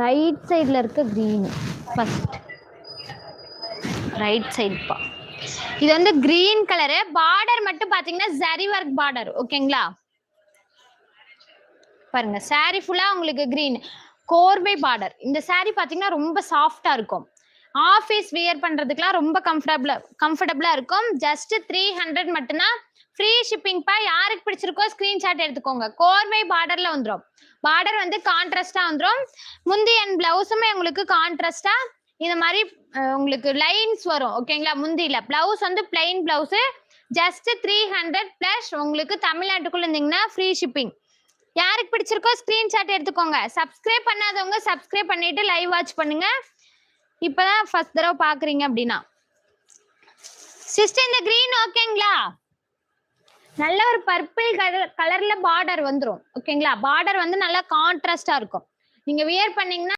Right சைடில் இருக்க green first right சைடுப்பா இது வந்து கிரீன் கலரு பார்டர் மட்டும் பாத்தீங்கன்னா ஜரி ஒர்க் பார்டர் ஓகேங்களா பாருங்க saree ஃபுல்லா உங்களுக்கு கிரீன் கோர்வை பார்டர் இந்த saree பாத்தீங்கன்னா ரொம்ப சாஃப்டா இருக்கும். ஆஃபீஸ் வியர் பண்றதுக்குலாம் ரொம்ப கம்ஃபர்டபுளா கம்ஃபர்டபுளா இருக்கும். ஜஸ்ட் த்ரீ ஹண்ட்ரட் மட்டும்தான் ஃப்ரீ ஷிப்பிங் பா யாருக்கு பிடிச்சிருக்கோ ஸ்கிரீன்ஷாட் எடுத்துக்கோங்க. கோர்வை பார்டர்ல வந்துடும் பார்டர் வந்து கான்ட்ராஸ்டா வந்துடும் முந்தி என் பிளவுஸுமே உங்களுக்கு கான்ட்ராஸ்டா இந்த மாதிரி உங்களுக்கு லைன்ஸ் வரும். ஓகேங்களா முந்தியில. பிளவுஸ் வந்து plain blouse just three hundred plus உங்களுக்கு தமிழ்நாட்டுக்குள்ள இருந்தீங்கன்னா ஃப்ரீ ஷிப்பிங் யாருக்கு பிடிச்சிருக்கோ ஸ்கிரீன்ஷாட் எடுத்துக்கோங்க. சப்ஸ்கிரைப் பண்ணாதவங்க சப்ஸ்கிரைப் பண்ணிட்டு லைவ் வாட்ச் பண்ணுங்க. இப்பதான் ஃபர்ஸ்ட் தடவை பாக்குறீங்க அப்படின்னா. சிஸ்டர் இந்த கிரீன் ஓகேங்களா நல்ல ஒரு பர்பிள் கலர் கலர்ல பார்டர் வந்துரும். ஓகேங்களா பார்டர் வந்து நல்லா கான்ட்ராஸ்டா இருக்கும். நீங்க வியர் பண்ணீங்கன்னா